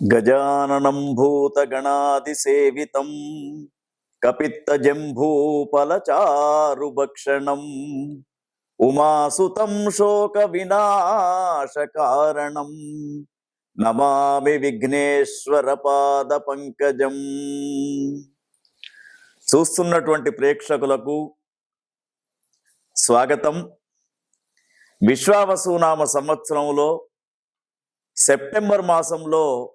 గజాననం భూతగణాదిసేవితం కపిత్తజంభూపలచారుభక్షణం ఉమాసుతం శోక వినాశకారణం నమామి విఘ్నేశ్వర పాద పంకజం చూస్తున్నటువంటి ప్రేక్షకులకు స్వాగతం. విశ్వావసునామ సంవత్సరంలో సెప్టెంబర్ మాసంలో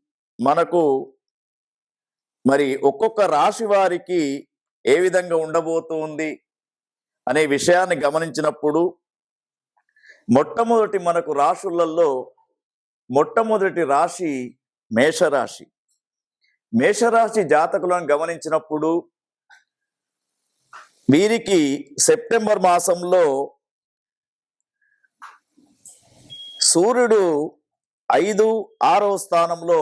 మనకు మరి ఒక్కొక్క రాశి వారికి ఏ విధంగా ఉండబోతుంది అనే విషయాన్ని గమనించినప్పుడు మొట్టమొదటి మనకు రాశులలో మొట్టమొదటి రాశి మేషరాశి. మేషరాశి జాతకులను గమనించినప్పుడు వీరికి సెప్టెంబర్ మాసంలో సూర్యుడు ఐదు ఆరో స్థానంలో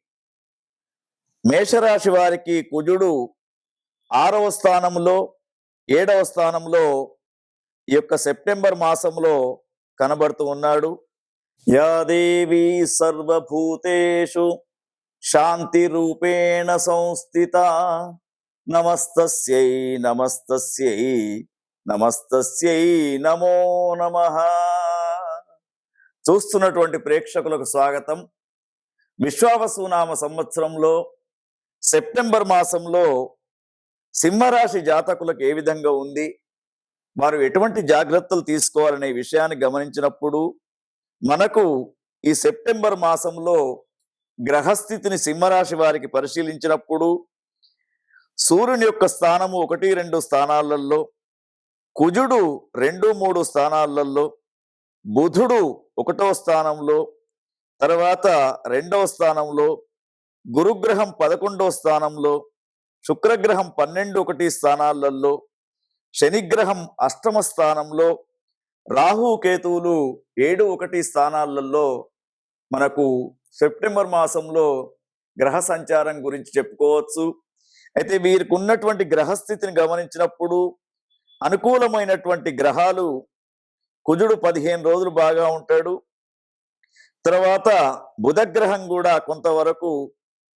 మేషరాశి వారికి కుజుడు ఆరవ స్థానంలో ఏడవ స్థానంలో ఈ యొక్క సెప్టెంబర్ మాసంలో కనబడుతూ ఉన్నాడు. యాదేవి సర్వభూతేషు శాంతి రూపేణ సంస్థిత నమస్తస్యై నమస్తస్యై నమస్తస్యై నమో నమ. చూస్తున్నటువంటి ప్రేక్షకులకు స్వాగతం. విశ్వావసునామ సంవత్సరంలో సెప్టెంబర్ మాసంలో సింహరాశి జాతకులకు ఏ విధంగా ఉంది? వారు ఎటువంటి జాగ్రత్తలు తీసుకోవాలనే విషయాన్ని గమనించినప్పుడు మనకు ఈ సెప్టెంబర్ మాసంలో గ్రహస్థితిని సింహరాశి వారికి పరిశీలించినప్పుడు సూర్యుని యొక్క స్థానము ఒకటి రెండు స్థానాలలో కుజుడు రెండు మూడు స్థానాలలో బుధుడు ఒకటో స్థానంలో తర్వాత రెండవ స్థానంలో గురుగ్రహం పదకొండవ స్థానంలో శుక్రగ్రహం పన్నెండు ఒకటి స్థానాలలో శనిగ్రహం అష్టమ స్థానంలో రాహు కేతువులు ఏడు ఒకటి స్థానాలలో మనకు సెప్టెంబర్ మాసంలో గ్రహ సంచారం గురించి చెప్పుకోవచ్చు. అయితే వీరికి ఉన్నటువంటి గ్రహస్థితిని గమనించినప్పుడు అనుకూలమైనటువంటి గ్రహాలు కుజుడు పదిహేను రోజులు బాగా ఉంటాడు. తర్వాత బుధగ్రహం కూడా కొంతవరకు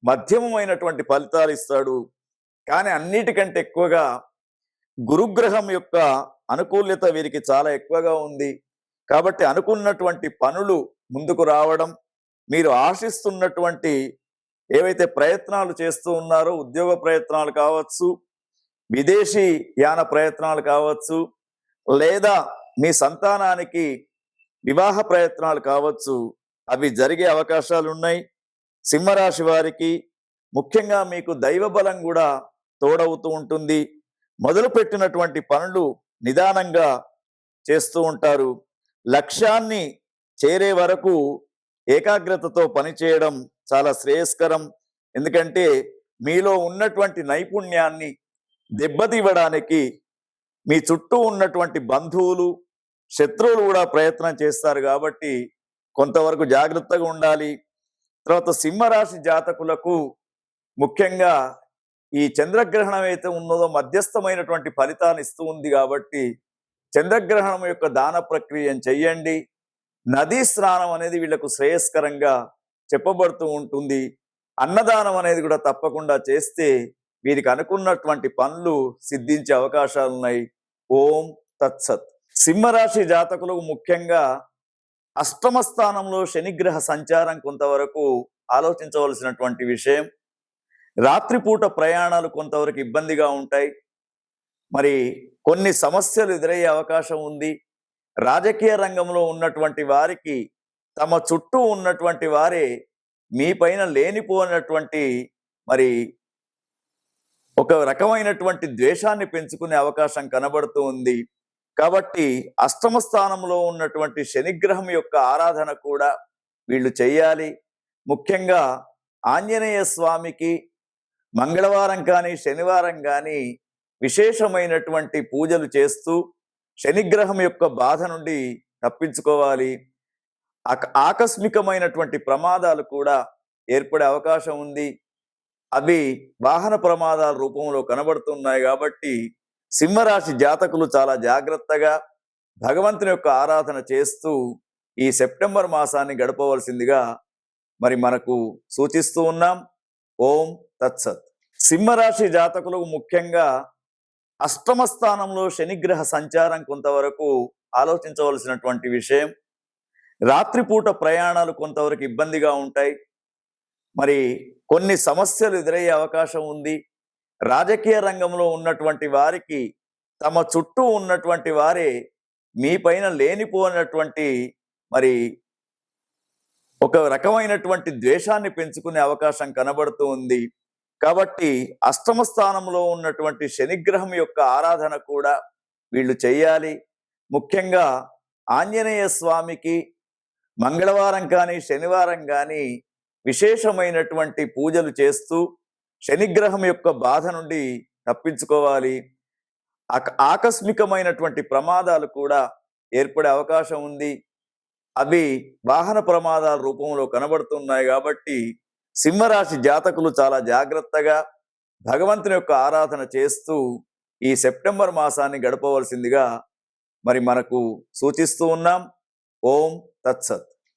మధ్యమమైనటువంటి ఫలితాలు ఇస్తాడు. కానీ అన్నిటికంటే ఎక్కువగా గురుగ్రహం యొక్క అనుకూల్యత వీరికి చాలా ఎక్కువగా ఉంది. కాబట్టి అనుకున్నటువంటి పనులు ముందుకు రావడం మీరు ఆశిస్తున్నటువంటి ఏవైతే ప్రయత్నాలు చేస్తూ ఉన్నారో ఉద్యోగ ప్రయత్నాలు కావచ్చు విదేశీ యాన ప్రయత్నాలు కావచ్చు లేదా మీ సంతానానికి వివాహ ప్రయత్నాలు కావచ్చు అవి జరిగే అవకాశాలు ఉన్నాయి సింహరాశి వారికి ముఖ్యంగా మీకు దైవ బలం కూడా తోడవుతూ ఉంటుంది. మొదలుపెట్టినటువంటి పనులు నిదానంగా చేస్తూ ఉంటారు. లక్ష్యాన్ని చేరే వరకు ఏకాగ్రతతో పనిచేయడం చాలా శ్రేయస్కరం. ఎందుకంటే మీలో ఉన్నటువంటి నైపుణ్యాన్ని దెబ్బతివ్వడానికి మీ చుట్టూ ఉన్నటువంటి బంధువులు శత్రువులు కూడా ప్రయత్నం చేస్తారు కాబట్టి కొంతవరకు జాగ్రత్తగా ఉండాలి. తర్వాత సింహరాశి జాతకులకు ముఖ్యంగా ఈ చంద్రగ్రహణం అయితే ఉన్నదో మధ్యస్థమైనటువంటి ఫలితాన్ని ఇస్తూ ఉంది కాబట్టి చంద్రగ్రహణం యొక్క దాన ప్రక్రియను చెయ్యండి. నదీ స్నానం అనేది వీళ్ళకు శ్రేయస్కరంగా చెప్పబడుతూ ఉంటుంది. అన్నదానం అనేది కూడా తప్పకుండా చేస్తే వీరికి అనుకున్నటువంటి పనులు సిద్ధించే అవకాశాలున్నాయి. ఓం తత్సత్. సింహరాశి జాతకులకు ముఖ్యంగా అష్టమ స్థానంలో శనిగ్రహ సంచారం కొంతవరకు ఆలోచించవలసినటువంటి విషయం రాత్రిపూట ప్రయాణాలు కొంతవరకు ఇబ్బందిగా ఉంటాయి. మరి కొన్ని సమస్యలు ఎదురయ్యే అవకాశం ఉంది. రాజకీయ రంగంలో ఉన్నటువంటి వారికి తమ చుట్టూ ఉన్నటువంటి వారే మీ పైన లేనిపోయినటువంటి మరి ఒక రకమైనటువంటి ద్వేషాన్ని పెంచుకునే అవకాశం కనబడుతూ ఉంది. కాబట్టి అష్టమ స్థానంలో ఉన్నటువంటి శనిగ్రహం యొక్క ఆరాధన కూడా వీళ్ళు చేయాలి ముఖ్యంగా ఆంజనేయ స్వామికి మంగళవారం కానీ శనివారం కానీ విశేషమైనటువంటి పూజలు చేస్తూ శనిగ్రహం యొక్క బాధ నుండి తప్పించుకోవాలి. ఆక- ఆకస్మికమైనటువంటి ప్రమాదాలు కూడా ఏర్పడే అవకాశం ఉంది. అవి వాహన ప్రమాదాల రూపంలో కనబడుతున్నాయి కాబట్టి సింహరాశి జాతకులు చాలా జాగ్రత్తగా భగవంతుని యొక్క ఆరాధన చేస్తూ ఈ సెప్టెంబర్ మాసాన్ని గడపవలసిందిగా మరి మనకు సూచిస్తూ ఉన్నాం. ఓం తత్సత్. సింహరాశి జాతకులకు ముఖ్యంగా అష్టమ స్థానంలో శనిగ్రహ సంచారం కొంతవరకు ఆలోచించవలసినటువంటి విషయం. రాత్రిపూట ప్రయాణాలు కొంతవరకు ఇబ్బందిగా ఉంటాయి. మరి కొన్ని సమస్యలు ఎదురయ్యే అవకాశం ఉంది. రాజకీయ రంగంలో ఉన్నటువంటి వారికి తమ చుట్టూ ఉన్నటువంటి వారే మీ పైన లేనిపోయినటువంటి మరి ఒక రకమైనటువంటి ద్వేషాన్ని పెంచుకునే అవకాశం కనబడుతూ ఉంది. కాబట్టి అష్టమ స్థానంలో ఉన్నటువంటి శనిగ్రహం యొక్క ఆరాధన కూడా వీళ్ళు చేయాలి. ముఖ్యంగా ఆంజనేయ స్వామికి మంగళవారం కానీ శనివారం కానీ విశేషమైనటువంటి పూజలు చేస్తూ శనిగ్రహం యొక్క బాధ నుండి తప్పించుకోవాలి. ఆకస్మికమైనటువంటి ప్రమాదాలు కూడా ఏర్పడే అవకాశం ఉంది. అవి వాహన ప్రమాదాల రూపంలో కనబడుతున్నాయి కాబట్టి సింహరాశి జాతకులు చాలా జాగ్రత్తగా భగవంతుని యొక్క ఆరాధన చేస్తూ ఈ సెప్టెంబర్ మాసాన్ని గడపవలసిందిగా మరి మనకు సూచిస్తూ ఉన్నాం. ఓం తత్సత్.